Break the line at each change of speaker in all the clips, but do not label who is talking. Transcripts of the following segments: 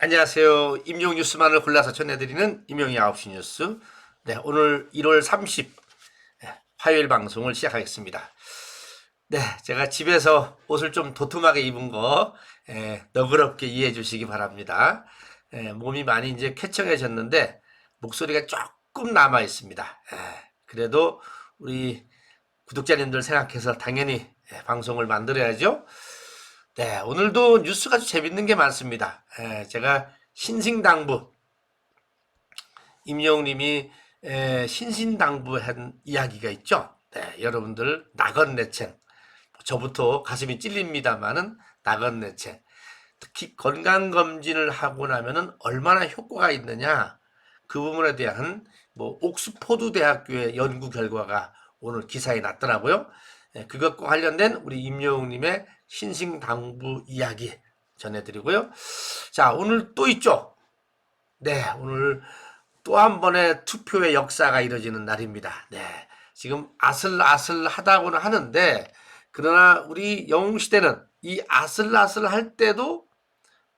안녕하세요. 임용 뉴스만을 골라서 전해드리는 임용의 9시 뉴스. 네, 오늘 1월 30 네, 화요일 방송을 시작하겠습니다. 네, 제가 집에서 옷을 좀 도톰하게 입은 거 에, 너그럽게 이해해 주시기 바랍니다. 에, 몸이 많이 이제 쾌청해졌는데 목소리가 조금 남아 있습니다. 에, 그래도 우리 구독자님들 생각해서 당연히 에, 방송을 만들어야죠. 네, 오늘도 뉴스가 아주 재밌는 게 많습니다. 에, 제가 신신당부 임영님이 에, 신신당부한 이야기가 있죠. 네, 여러분들 나건내책 저부터 가슴이 찔립니다만은 나건내책 특히 건강 검진을 하고 나면은 얼마나 효과가 있느냐 그 부분에 대한 뭐 옥스포드 대학교의 연구 결과가 오늘 기사에 났더라고요. 예, 그것과 관련된 우리 임영웅님의 신신당부 이야기 전해드리고요. 자, 오늘 또 있죠. 네, 오늘 또 한 번의 투표의 역사가 이뤄지는 날입니다. 네, 지금 아슬아슬하다고는 하는데 그러나 우리 영웅 시대는 이 아슬아슬 할 때도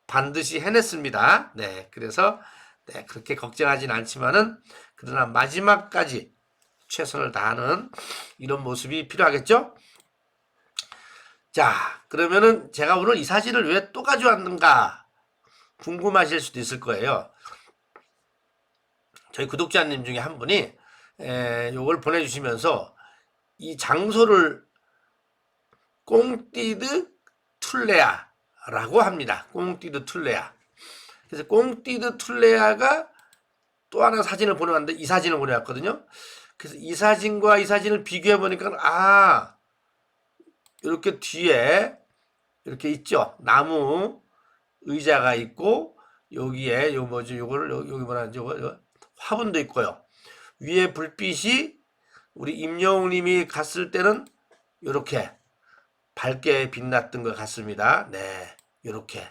반드시 해냈습니다. 네, 그래서 네, 그렇게 걱정하진 않지만은 그러나 마지막까지 최선을 다하는 이런 모습이 필요하겠죠? 자, 그러면은 제가 오늘 이 사진을 왜 또 가져왔는가 궁금하실 수도 있을 거예요. 저희 구독자님 중에 한 분이 에, 요걸 보내주시면서 이 장소를 꽁띠드 툴레아라고 합니다. 꽁띠드 툴레아. 그래서 꽁띠드 툴레아가 또 하나 사진을 보내왔는데 이 사진을 보내왔거든요. 그래서 이 사진과 이 사진을 비교해 보니까 아 이렇게 뒤에 이렇게 있죠. 나무 의자가 있고 여기에 요 뭐죠? 요거를 요- 여기 뭐라 하죠? 요거, 요거 화분도 있고요. 위에 불빛이 우리 임영웅님이 갔을 때는 이렇게 밝게 빛났던 것 같습니다. 네, 이렇게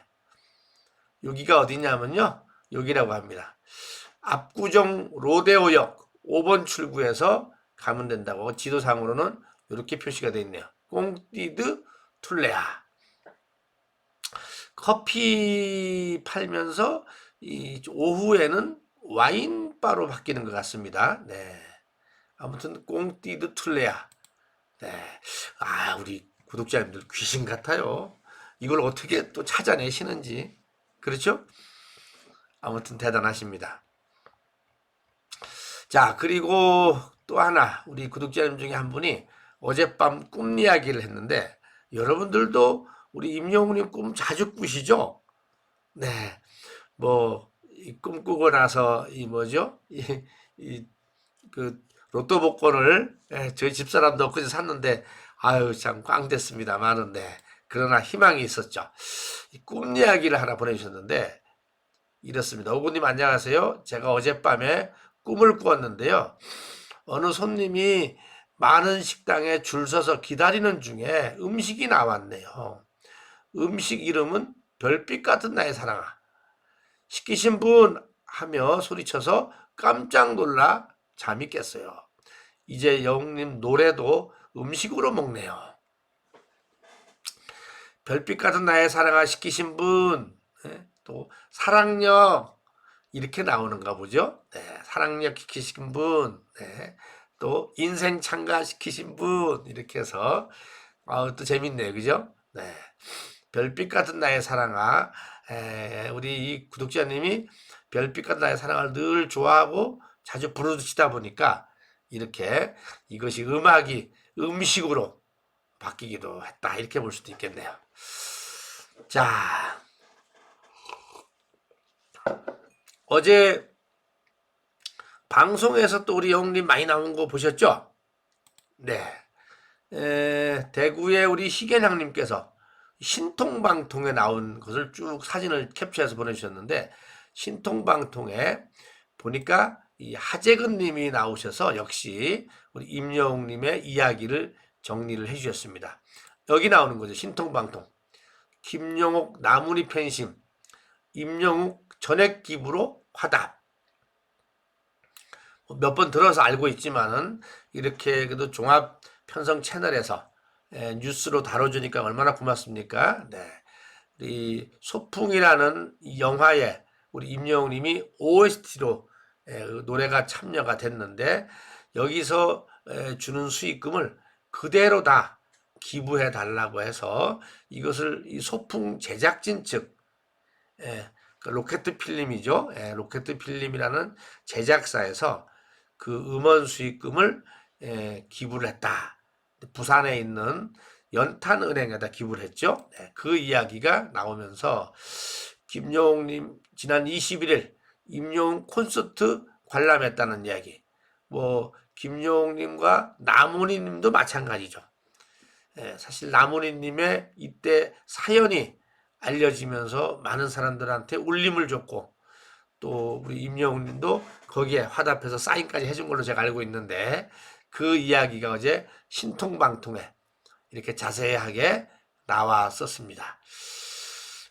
여기가 어디냐면요, 여기라고 합니다. 압구정 로데오역 5번 출구에서 가면 된다고 지도상으로는 이렇게 표시가 되어 있네요. 꽁띠드 툴레아. 커피 팔면서 이 오후에는 와인바로 바뀌는 것 같습니다. 네. 아무튼 꽁띠드 툴레아. 네. 아, 우리 구독자님들 귀신 같아요. 이걸 어떻게 또 찾아내시는지. 그렇죠? 아무튼 대단하십니다. 자, 그리고 또 하나, 우리 구독자님 중에 한 분이 어젯밤 꿈 이야기를 했는데, 여러분들도 우리 임영웅님 꿈 자주 꾸시죠? 네. 뭐, 이 꿈꾸고 나서, 이 뭐죠? 이, 이, 그, 로또 복권을, 예, 저희 집사람도 엊그제 샀는데, 아유, 참 꽝 됐습니다. 많은데. 그러나 희망이 있었죠. 이꿈 이야기를 하나 보내주셨는데, 이렇습니다. 오구님 안녕하세요. 제가 어젯밤에 꿈을 꾸었는데요. 어느 손님이 많은 식당에 줄 서서 기다리는 중에 음식이 나왔네요. 음식 이름은 별빛 같은 나의 사랑아. 시키신 분 하며 소리쳐서 깜짝 놀라 잠이 깼어요. 이제 영님 노래도 음식으로 먹네요. 별빛 같은 나의 사랑아 시키신 분, 예? 또 사랑력 이렇게 나오는가 보죠. 네, 사랑력 시키신 분, 네, 또 인생 참가 시키신 분 이렇게 해서 아, 또 재밌네요, 그죠? 네, 별빛 같은 나의 사랑아, 에, 우리 이 구독자님이 별빛 같은 나의 사랑을 늘 좋아하고 자주 부르시다 보니까 이렇게 이것이 음악이 음식으로 바뀌기도 했다 이렇게 볼 수도 있겠네요. 자, 어제 방송에서 또 우리 영님 많이 나온 거 보셨죠? 네. 에, 대구의 우리 희계장님께서 신통방통에 나온 것을 쭉 사진을 캡처해서 보내주셨는데 신통방통에 보니까 이 하재근 님이 나오셔서 역시 우리 임영웅 님의 이야기를 정리를 해주셨습니다. 여기 나오는 거죠. 신통방통. 김영옥 나무리 팬심. 임영욱 전액 기부로 화답. 몇 번 들어서 알고 있지만은 이렇게 그래도 종합 편성 채널에서 에, 뉴스로 다뤄주니까 얼마나 고맙습니까? 네. 우리 소풍이라는 이 영화에 우리 임영웅님이 OST로 노래가 참여가 됐는데 여기서 에, 주는 수익금을 그대로 다 기부해 달라고 해서 이것을 이 소풍 제작진 측 예, 그 로켓 필름이죠. 예, 로켓 필름이라는 제작사에서 그 음원 수익금을 예, 기부를 했다. 부산에 있는 연탄은행에다 기부를 했죠. 네, 그 이야기가 나오면서 김용님 지난 21일 임용 콘서트 관람했다는 이야기. 뭐 김용님과 나문희님도 마찬가지죠. 예, 사실 나문희님의 이때 사연이 알려지면서 많은 사람들한테 울림을 줬고 또 우리 임영웅 님도 거기에 화답해서 사인까지 해준 걸로 제가 알고 있는데 그 이야기가 어제 신통방통에 이렇게 자세하게 나왔었습니다.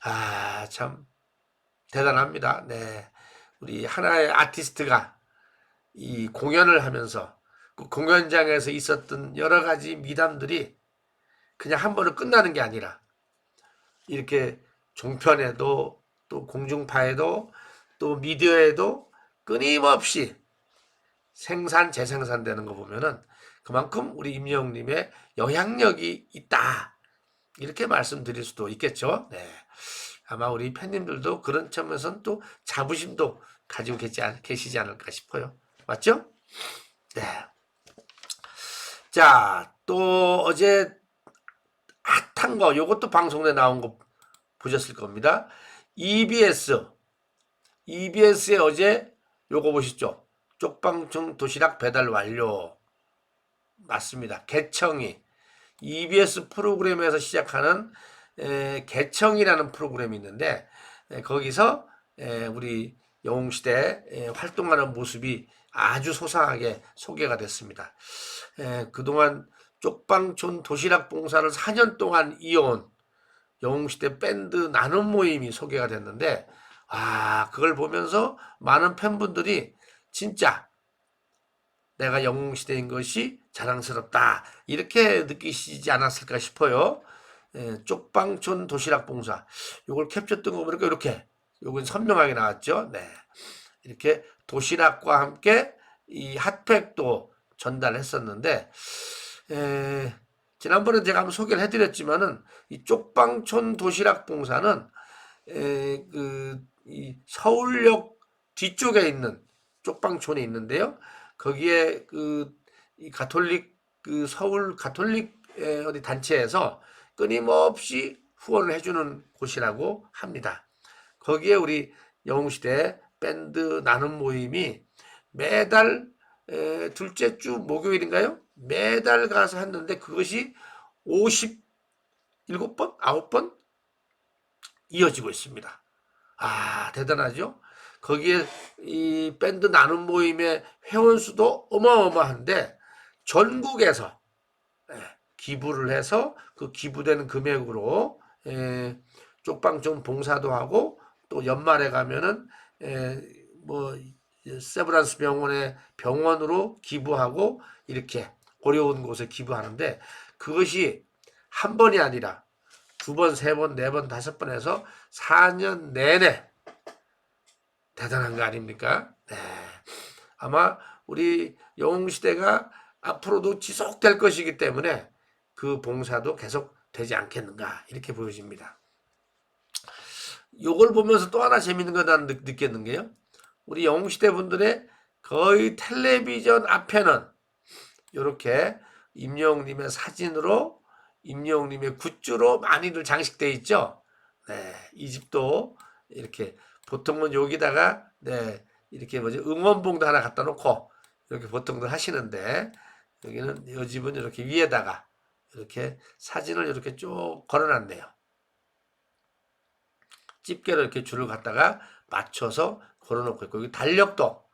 아, 참 대단합니다. 네. 우리 하나의 아티스트가 이 공연을 하면서 그 공연장에서 있었던 여러 가지 미담들이 그냥 한 번으로 끝나는 게 아니라 이렇게 종편에도 또 공중파에도 또 미디어에도 끊임없이 생산 재생산되는 거 보면은 그만큼 우리 임영웅님의 영향력이 있다 이렇게 말씀드릴 수도 있겠죠. 네. 아마 우리 팬님들도 그런 점에서는 또 자부심도 가지고 계시, 계시지 않을까 싶어요. 맞죠? 네. 자, 또 어제 핫한 거, 요것도 방송에 나온 거 보셨을 겁니다. EBS. EBS에 어제 요거 보시죠. 쪽방청 도시락 배달 완료. 맞습니다. 개청이. EBS 프로그램에서 시작하는 에, 개청이라는 프로그램이 있는데 에, 거기서 에, 우리 영웅시대 에, 활동하는 모습이 아주 소상하게 소개가 됐습니다. 에, 그동안 쪽방촌 도시락 봉사를 4년 동안 이어온 영웅시대 밴드 나눔 모임이 소개가 됐는데 아 그걸 보면서 많은 팬분들이 진짜 내가 영웅시대인 것이 자랑스럽다 이렇게 느끼시지 않았을까 싶어요. 예, 쪽방촌 도시락 봉사 요걸 캡처했던 거 보니까 이렇게 요건 선명하게 나왔죠. 네. 이렇게 도시락과 함께 이 핫팩도 전달했었는데 에, 지난번에 제가 한번 소개를 해드렸지만은 이 쪽방촌 도시락 봉사는 에, 그, 이 서울역 뒤쪽에 있는 쪽방촌이 있는데요. 거기에 그, 이 가톨릭, 그 서울 가톨릭 에, 어디 단체에서 끊임없이 후원을 해주는 곳이라고 합니다. 거기에 우리 영웅시대 밴드 나눔 모임이 매달 에, 둘째 주 목요일인가요? 매달 가서 했는데 그것이 57번? 9번? 이어지고 있습니다. 아, 대단하죠? 거기에 이 밴드 나눔 모임의 회원 수도 어마어마한데 전국에서 예, 기부를 해서 그 기부되는 금액으로 예, 쪽방 좀 봉사도 하고 또 연말에 가면은 예, 뭐 세브란스 병원에 병원으로 기부하고 이렇게 어려운 곳에 기부하는데 그것이 한 번이 아니라 두 번, 세 번, 네 번, 다섯 번 해서 4년 내내 대단한 거 아닙니까? 네. 아마 우리 영웅시대가 앞으로도 지속될 것이기 때문에 그 봉사도 계속 되지 않겠는가 이렇게 보여집니다. 요걸 보면서 또 하나 재밌는 거 난 느꼈는 게요. 우리 영웅시대 분들의 거의 텔레비전 앞에는 이렇게 임영웅님의 사진으로 임영웅님의 굿즈로 많이들 장식돼 있죠. 네, 이 집도 이렇게 보통은 여기다가 네 이렇게 뭐지 응원봉도 하나 갖다 놓고 이렇게 보통들 하시는데 여기는 이 집은 이렇게 위에다가 이렇게 사진을 이렇게 쭉 걸어놨네요. 집게로 이렇게 줄을 갖다가 맞춰서 걸어놓고 있고 여기 달력도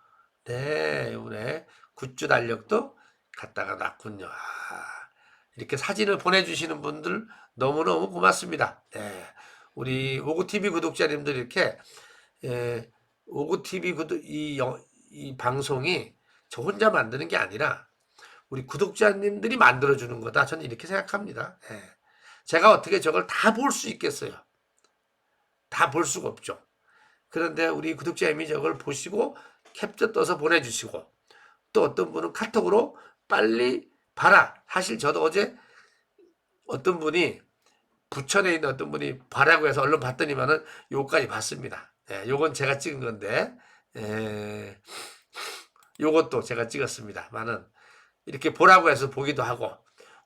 네 이번에 굿즈 달력도 갖다가 놨군요. 아, 이렇게 사진을 보내주시는 분들 너무너무 고맙습니다. 네, 우리 오구TV 구독자님들 이렇게 예, 오구TV 구독 이, 영- 이 방송이 저 혼자 만드는 게 아니라 우리 구독자님들이 만들어주는 거다. 저는 이렇게 생각합니다. 예. 제가 어떻게 저걸 다 볼 수 있겠어요. 다 볼 수가 없죠. 그런데 우리 구독자님이 저걸 보시고 캡처 떠서 보내주시고 또 어떤 분은 카톡으로 빨리 봐라. 사실 저도 어제 어떤 분이 부천에 있는 어떤 분이 봐라고 해서 얼른 봤더니만은 요까지 봤습니다. 예, 요건 제가 찍은 건데, 예, 요것도 제가 찍었습니다만은 이렇게 보라고 해서 보기도 하고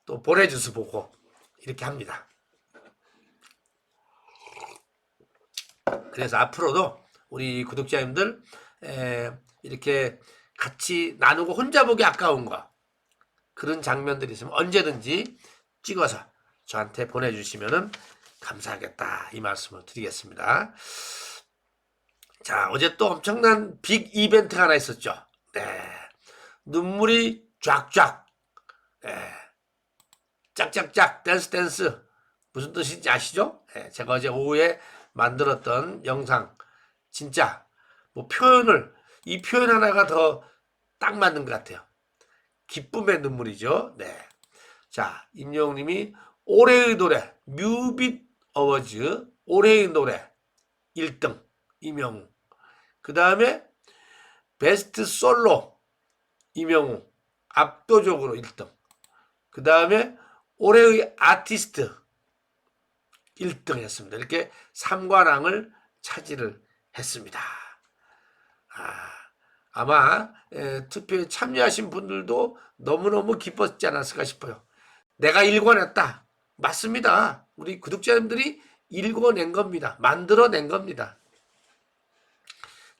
또 보내줘서 보고 이렇게 합니다. 그래서 앞으로도 우리 구독자님들 에, 이렇게 같이 나누고 혼자 보기 아까운 거 그런 장면들이 있으면 언제든지 찍어서 저한테 보내주시면은 감사하겠다 이 말씀을 드리겠습니다. 자 어제 또 엄청난 빅 이벤트가 하나 있었죠. 네 눈물이 쫙쫙 네. 짝짝짝 댄스 댄스 무슨 뜻인지 아시죠? 네, 제가 어제 오후에 만들었던 영상 진짜 뭐 표현을 이 표현 하나가 더 딱 맞는 것 같아요. 기쁨의 눈물이죠. 네. 자, 임영웅님이 올해의 노래 뮤빗 어워즈 올해의 노래 1등 임영웅. 그 다음에 베스트 솔로 임영웅 압도적으로 1등. 그 다음에 올해의 아티스트 1등 했습니다. 이렇게 3관왕을 차지를 했습니다. 아, 아마 에, 투표에 참여하신 분들도 너무너무 기뻤지 않았을까 싶어요. 내가 읽어냈다. 맞습니다. 우리 구독자님들이 읽어낸 겁니다. 만들어낸 겁니다.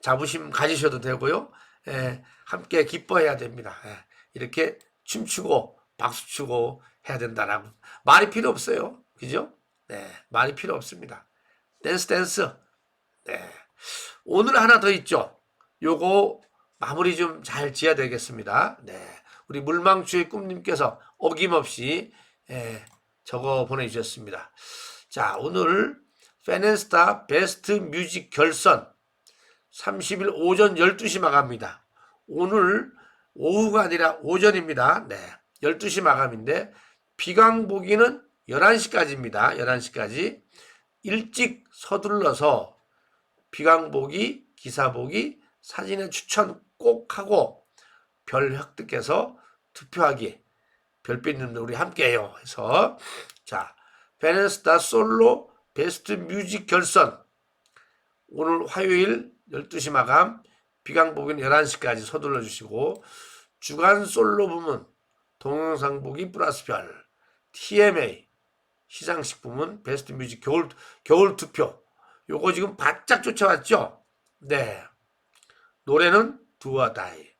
자부심 가지셔도 되고요. 에, 함께 기뻐해야 됩니다. 에, 이렇게 춤추고 박수치고 해야 된다라고 말이 필요 없어요. 그죠? 네, 말이 필요 없습니다. 댄스 댄스. 네. 오늘 하나 더 있죠. 요거 마무리 좀 잘 지어야 되겠습니다. 네. 우리 물망추의 꿈님께서 어김없이 예, 적어 보내주셨습니다. 자, 오늘 페넨스타 베스트 뮤직 결선 30일 오전 12시 마감입니다. 오늘 오후가 아니라 오전입니다. 네. 12시 마감인데 비강 보기는 11시까지입니다. 11시까지 일찍 서둘러서 비강 보기, 기사 보기, 사진의 추천 꼭 하고 별 획득해서 투표하기 별빛님들 우리 함께해요. 해서 자 베네스타 솔로 베스트 뮤직 결선 오늘 화요일 12시 마감 비강 보기는 11시까지 서둘러 주시고 주간 솔로 부문 동영상 보기 플러스 별 TMA 시상식 부문 베스트 뮤직 겨울 겨울 투표 요거 지금 바짝 쫓아왔죠? 네. 노래는 두어 다이.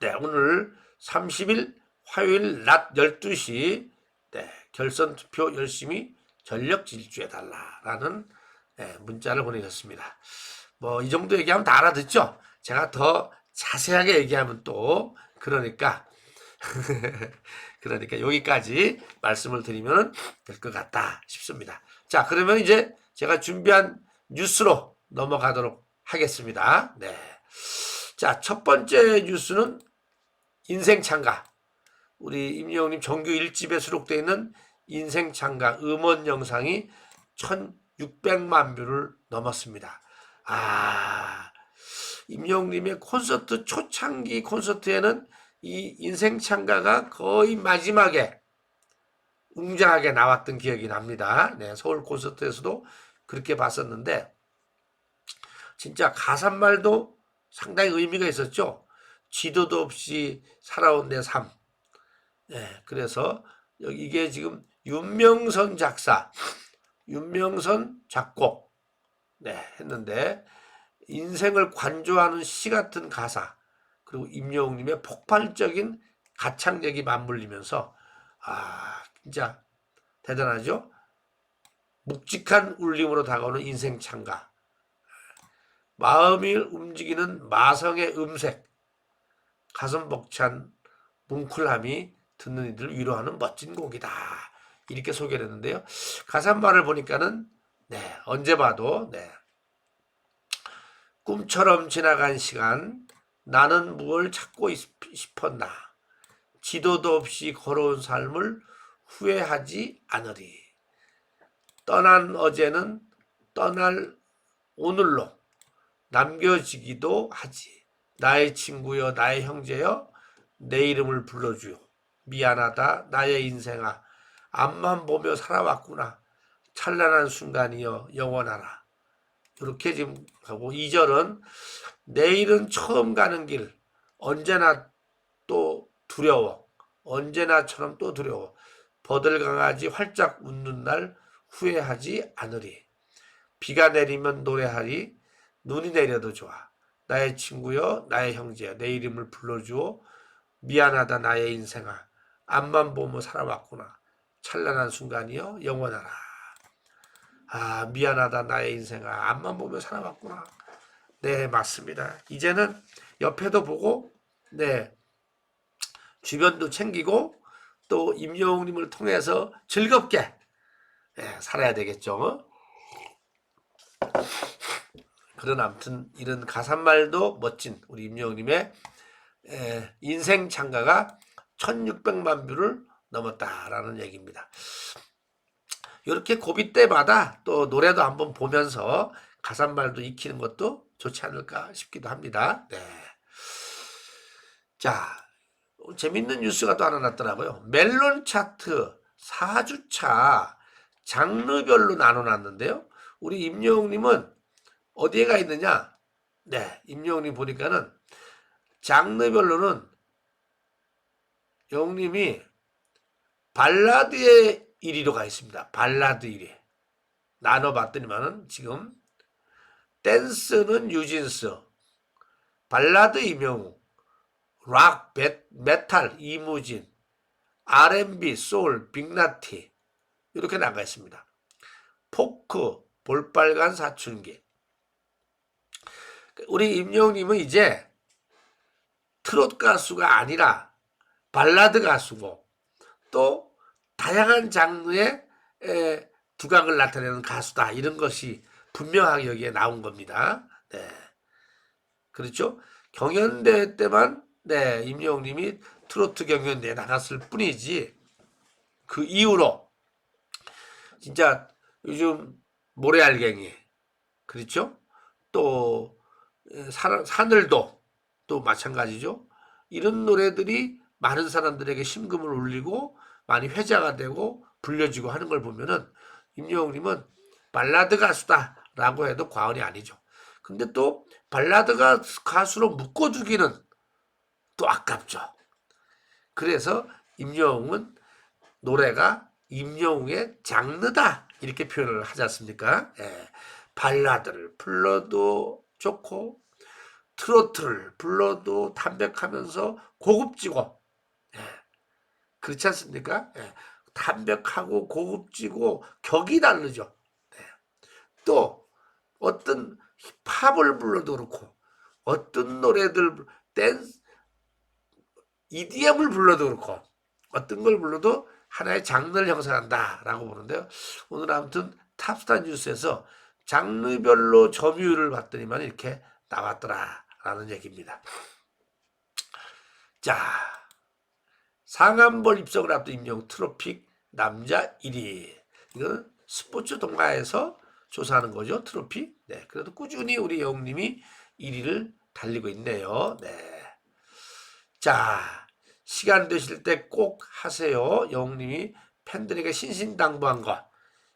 네, 오늘 30일 화요일 낮 12시 네, 결선 투표 열심히 전력 질주해 달라라는 네, 문자를 보내셨습니다. 뭐 이 정도 얘기하면 다 알아듣죠? 제가 더 자세하게 얘기하면 또 그러니까 그러니까 여기까지 말씀을 드리면 될 것 같다 싶습니다. 자, 그러면 이제 제가 준비한 뉴스로 넘어가도록 하겠습니다. 네. 자, 첫 번째 뉴스는 인생 창가. 우리 임영웅님 정규 1집에 수록되어 있는 인생 창가 음원 영상이 1600만 뷰를 넘었습니다. 아, 임영웅님의 콘서트 초창기 콘서트에는 이 인생 창가가 거의 마지막에 웅장하게 나왔던 기억이 납니다. 네, 서울 콘서트에서도 그렇게 봤었는데 진짜 가사말도 상당히 의미가 있었죠. 지도도 없이 살아온 내 삶. 네, 그래서 여기 이게 지금 윤명선 작사, 윤명선 작곡 네, 했는데 인생을 관조하는 시 같은 가사 그리고 임영웅님의 폭발적인 가창력이 맞물리면서 아 진짜 대단하죠. 묵직한 울림으로 다가오는 인생 창가. 마음이 움직이는 마성의 음색. 가슴 벅찬 뭉클함이 듣는 이들을 위로하는 멋진 곡이다. 이렇게 소개를 했는데요. 가사말을 보니까는 네, 언제 봐도 네. 꿈처럼 지나간 시간 나는 무엇을 찾고 싶었나 지도도 없이 걸어온 삶을 후회하지 않으리 떠난 어제는 떠날 오늘로 남겨지기도 하지. 나의 친구여, 나의 형제여, 내 이름을 불러주요. 미안하다, 나의 인생아. 앞만 보며 살아왔구나. 찬란한 순간이여, 영원하라. 이렇게 지금 하고, 2절은 내일은 처음 가는 길, 언제나 또 두려워. 언제나처럼 또 두려워. 버들강아지 활짝 웃는 날 후회하지 않으리. 비가 내리면 노래하리. 눈이 내려도 좋아. 나의 친구여, 나의 형제여, 내 이름을 불러주어. 미안하다, 나의 인생아. 앞만 보며 살아왔구나. 찬란한 순간이여, 영원하라. 아, 미안하다, 나의 인생아. 앞만 보며 살아왔구나. 네, 맞습니다. 이제는 옆에도 보고, 네, 주변도 챙기고, 또 임영웅님을 통해서 즐겁게 예, 살아야 되겠죠. 그런 아무튼 이런 가사말도 멋진 우리 임영웅님의 예, 인생 창가가 1600만 뷰를 넘었다라는 얘기입니다. 이렇게 고비 때마다 또 노래도 한번 보면서 가사말도 익히는 것도 좋지 않을까 싶기도 합니다. 네. 자, 재밌는 뉴스가 또 하나 났더라고요. 멜론 차트 4주차 장르별로 나눠놨는데요. 우리 임영웅님은 어디에 가 있느냐? 네, 임영웅님 보니까는 장르별로는 영웅님이 발라드의 1위로 가 있습니다. 발라드 1위. 나눠봤더니만은 지금 댄스는 유진스, 발라드 임영웅, 락, 배, 메탈, 이무진, R&B, 소울, 빅나티 이렇게 나가 있습니다. 포크, 볼빨간 사춘기. 우리 임영웅님은 이제 트롯 가수가 아니라 발라드 가수고 또 다양한 장르의 에, 두각을 나타내는 가수다 이런 것이 분명하게 여기에 나온 겁니다. 네. 그렇죠? 경연대회 때만 네, 임영웅님이 트로트 경연대회 나갔을 뿐이지 그 이후로 진짜 요즘 모래알갱이 그렇죠? 또 산, 사늘도 또 마찬가지죠. 이런 노래들이 많은 사람들에게 심금을 울리고 많이 회자가 되고 불려지고 하는 걸 보면은 임영웅님은 발라드 가수다라고 해도 과언이 아니죠. 근데 또 발라드 가수로 묶어두기는 또 아깝죠. 그래서 임영웅은 노래가 임영웅의 장르다 이렇게 표현을 하지 않습니까? 예. 발라드를 불러도 좋고 트로트를 불러도 담백하면서 고급지고 예. 그렇지 않습니까? 예. 담백하고 고급지고 격이 다르죠. 예. 또 어떤 팝을 불러도 그렇고 어떤 노래들 댄스 EDM을 불러도 그렇고 어떤 걸 불러도 하나의 장르를 형성한다라고 보는데요. 오늘 아무튼 탑스타 뉴스에서 장르별로 점유율을 봤더니만 이렇게 나왔더라라는 얘기입니다. 자, 상암벌 입성을 앞둔 임영 트로픽 남자 1위. 이건 스포츠 동가에서 조사하는 거죠. 트로피. 네. 그래도 꾸준히 우리 영웅님이 1위를 달리고 있네요. 네. 자, 시간 되실 때 꼭 하세요. 영웅님이 팬들에게 신신당부한 것.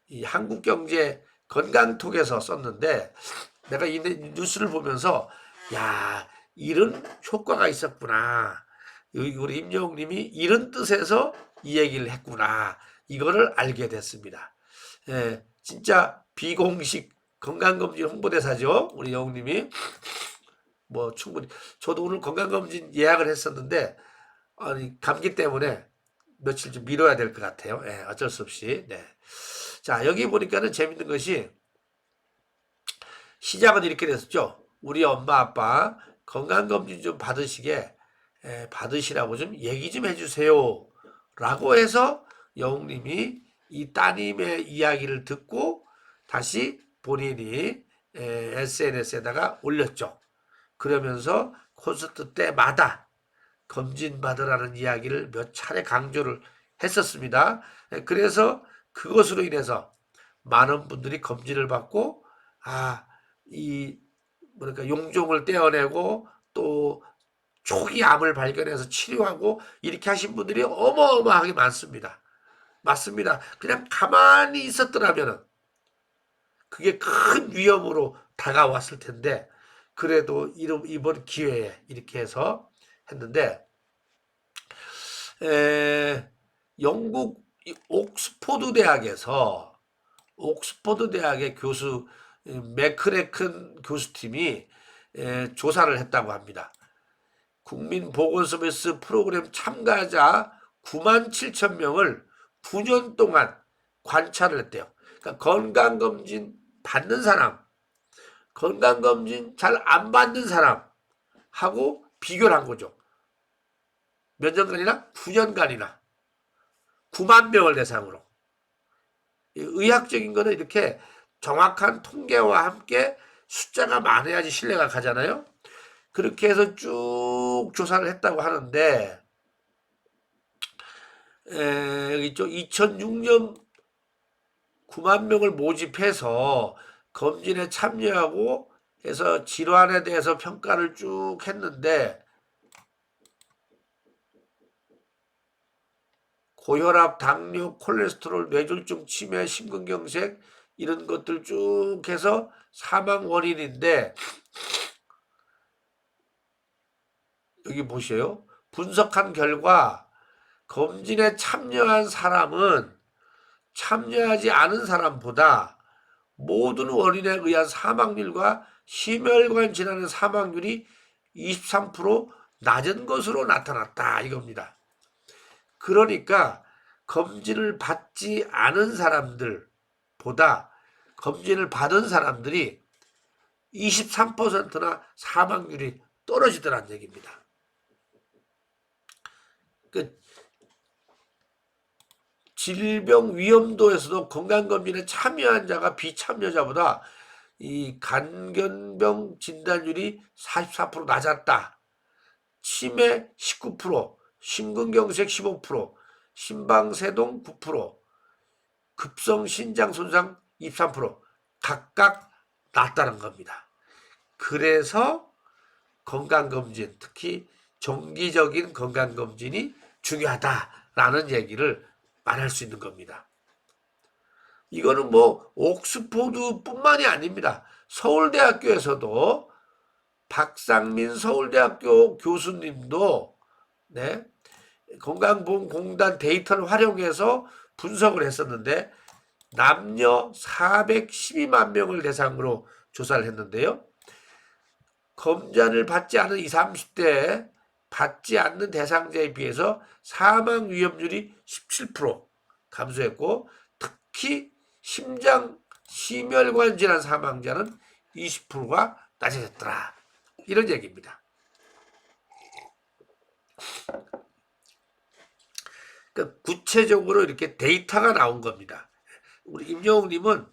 이 한국 경제 건강톡에서 썼는데 내가 이 뉴스를 보면서 야 이런 효과가 있었구나. 우리 임영웅님이 이런 뜻에서 이 얘기를 했구나. 이거를 알게 됐습니다. 예, 진짜 비공식 건강검진 홍보대사죠. 우리 영웅님이 뭐 충분히 저도 오늘 건강검진 예약을 했었는데 아니 감기 때문에 며칠 좀 미뤄야 될 것 같아요. 예, 어쩔 수 없이. 네. 자 여기 보니까는 재밌는 것이 시작은 이렇게 됐었죠. 우리 엄마 아빠 건강검진 좀 받으시게 에, 받으시라고 좀 얘기 좀 해주세요. 라고 해서 영웅님이 이 따님의 이야기를 듣고 다시 본인이 에, SNS에다가 올렸죠. 그러면서 콘서트 때마다 검진 받으라는 이야기를 몇 차례 강조를 했었습니다. 에, 그래서 그것으로 인해서 많은 분들이 검진을 받고 아 이 뭐랄까 용종을 떼어내고 또 초기 암을 발견해서 치료하고 이렇게 하신 분들이 어마어마하게 많습니다. 맞습니다. 그냥 가만히 있었더라면은 그게 큰 위험으로 다가왔을 텐데 그래도 이번 기회에 이렇게 해서 했는데 에, 영국 이 옥스포드 대학에서 옥스포드 대학의 교수 이 매크레큰 교수팀이 에, 조사를 했다고 합니다. 국민 보건 서비스 프로그램 참가자 9만 7천 명을 9년 동안 관찰을 했대요. 그러니까 건강검진 받는 사람, 건강검진 잘 안 받는 사람하고 비교를 한 거죠. 몇 년간이나? 9년간이나. 9만 명을 대상으로. 이 의학적인 거는 이렇게 정확한 통계와 함께 숫자가 많아야지 신뢰가 가잖아요. 그렇게 해서 쭉 조사를 했다고 하는데, 에, 여기 있죠. 2006년 9만 명을 모집해서 검진에 참여하고 해서 질환에 대해서 평가를 쭉 했는데 고혈압, 당뇨, 콜레스테롤, 뇌졸중, 치매, 심근경색 이런 것들 쭉 해서 사망 원인인데 여기 보세요. 분석한 결과 검진에 참여한 사람은 참여하지 않은 사람보다 모든 원인에 의한 사망률과 심혈관 질환의 사망률이 23% 낮은 것으로 나타났다 이겁니다. 그러니까 검진을 받지 않은 사람들보다 검진을 받은 사람들이 23%나 사망률이 떨어지더란 얘기입니다. 그 질병 위험도에서도 건강검진에 참여한 자가 비참여자보다 이 간견병 진단율이 44% 낮았다. 치매 19%, 심근경색 15%, 심방세동 9%, 급성 신장 손상 23% 각각 낮다는 겁니다. 그래서 건강검진, 특히 정기적인 건강검진이 중요하다라는 얘기를 말할 수 있는 겁니다. 이거는 뭐 옥스포드뿐만이 아닙니다. 서울대학교에서도 박상민 서울대학교 교수님도 네, 건강보험공단 데이터를 활용해서 분석을 했었는데 남녀 412만 명을 대상으로 조사를 했는데요. 검진을 받지 않은 20, 30대 받지 않는 대상자에 비해서 사망 위험률이 17% 감소했고 특히 심장 심혈관 질환 사망자는 20%가 낮아졌더라. 이런 얘기입니다. 그 구체적으로 이렇게 데이터가 나온 겁니다. 우리 임영웅님은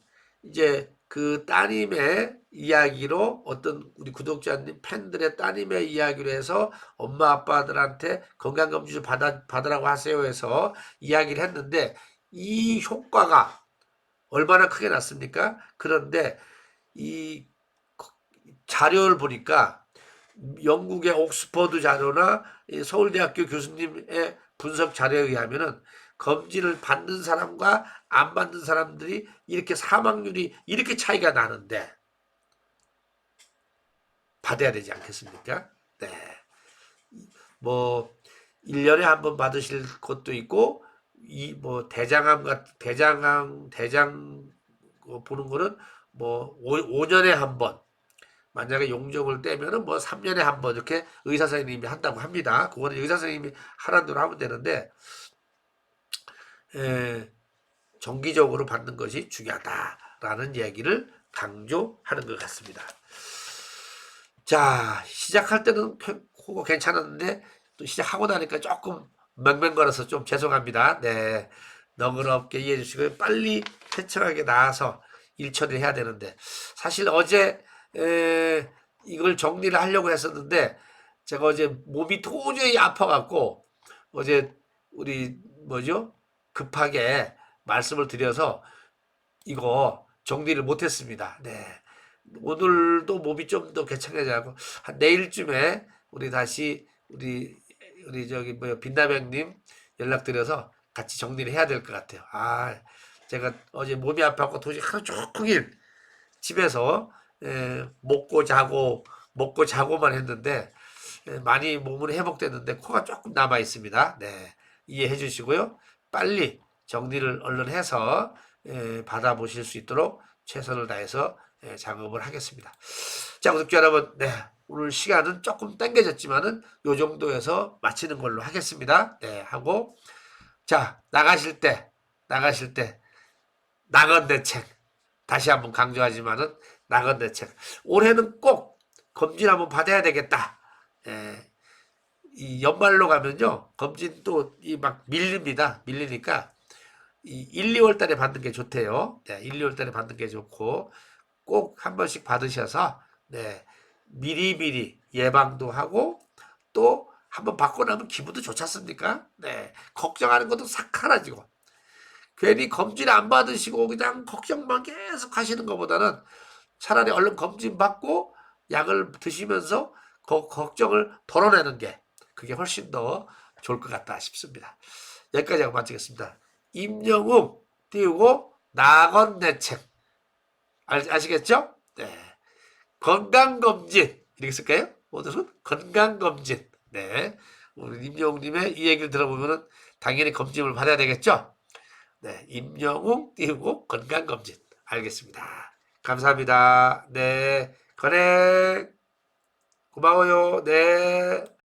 이제 그 따님의 이야기로 어떤 우리 구독자님 팬들의 따님의 이야기로 해서 엄마 아빠들한테 건강검진 좀 받아, 받으라고 하세요 해서 이야기를 했는데 이 효과가 얼마나 크게 났습니까? 그런데 이 자료를 보니까 영국의 옥스퍼드 자료나 서울대학교 교수님의 분석 자료에 의하면은 검진을 받는 사람과 안 받는 사람들이 이렇게 사망률이 이렇게 차이가 나는데 받아야 되지 않겠습니까? 네. 뭐 1년에 한 번 받으실 것도 있고 이 뭐 대장암 같 대장암 대장 보는 거는 뭐 5, 년에 한 번 만약에 용종을 떼면은 뭐 3년에 한 번 이렇게 의사 선생님이 한다고 합니다. 그거는 의사 선생님이 하라는 대로 하면 되는데 에, 정기적으로 받는 것이 중요하다라는 얘기를 강조하는 것 같습니다. 자, 시작할 때는 그거 괜찮았는데 또 시작하고 나니까 조금 맹맹거려서 좀 죄송합니다. 네. 너그럽게 이해해 주시고 빨리 쾌청하게 나와서 일 처리를 해야 되는데 사실 어제 에, 이걸 정리를 하려고 했었는데 제가 어제 몸이 도저히 아파갖고 어제 우리 뭐죠 급하게 말씀을 드려서 이거 정리를 못했습니다. 네. 오늘도 몸이 좀 더 괜찮아지고 한 내일쯤에 우리 다시 우리 우리 저기 뭐야 빛나백님 연락드려서 같이 정리를 해야 될 것 같아요. 아 제가 어제 몸이 아파갖고 도저히 하루 종일 집에서 에, 먹고 자고 먹고 자고만 했는데 에, 많이 몸은 회복됐는데 코가 조금 남아 있습니다. 네 이해해 주시고요. 빨리 정리를 얼른 해서 에, 받아보실 수 있도록 최선을 다해서 에, 작업을 하겠습니다. 자, 구독자 여러분, 네 오늘 시간은 조금 당겨졌지만은 요 정도에서 마치는 걸로 하겠습니다. 네 하고 자 나가실 때 나가실 때 나건대 책 다시 한번 강조하지만은 나건대 책 올해는 꼭 검진 한번 받아야 되겠다. 예, 이 연말로 가면요 검진 또 이 막 밀립니다. 밀리니까 이 1, 2월 달에 받는 게 좋대요. 네, 1, 2월 달에 받는 게 좋고 꼭 한 번씩 받으셔서 네, 미리미리 예방도 하고 또 한번 받고 나면 기분도 좋지 않습니까? 네, 걱정하는 것도 싹 사라지고 괜히 검진 안 받으시고 그냥 걱정만 계속 하시는 것보다는 차라리 얼른 검진 받고 약을 드시면서 그 걱정을 덜어내는 게 그게 훨씬 더 좋을 것 같다 싶습니다. 여기까지 하고 마치겠습니다. 임영웅 띄우고 나건내책 아 시겠죠? 네. 건강검진 이렇게 쓸까요? 오늘은 건강검진 네. 우리 임영웅님의 이 얘기를 들어보면은 당연히 검진을 받아야 되겠죠? 네. 임영웅 띄우고 건강검진 알겠습니다. 감사합니다. 네. 건행 고마워요. 네.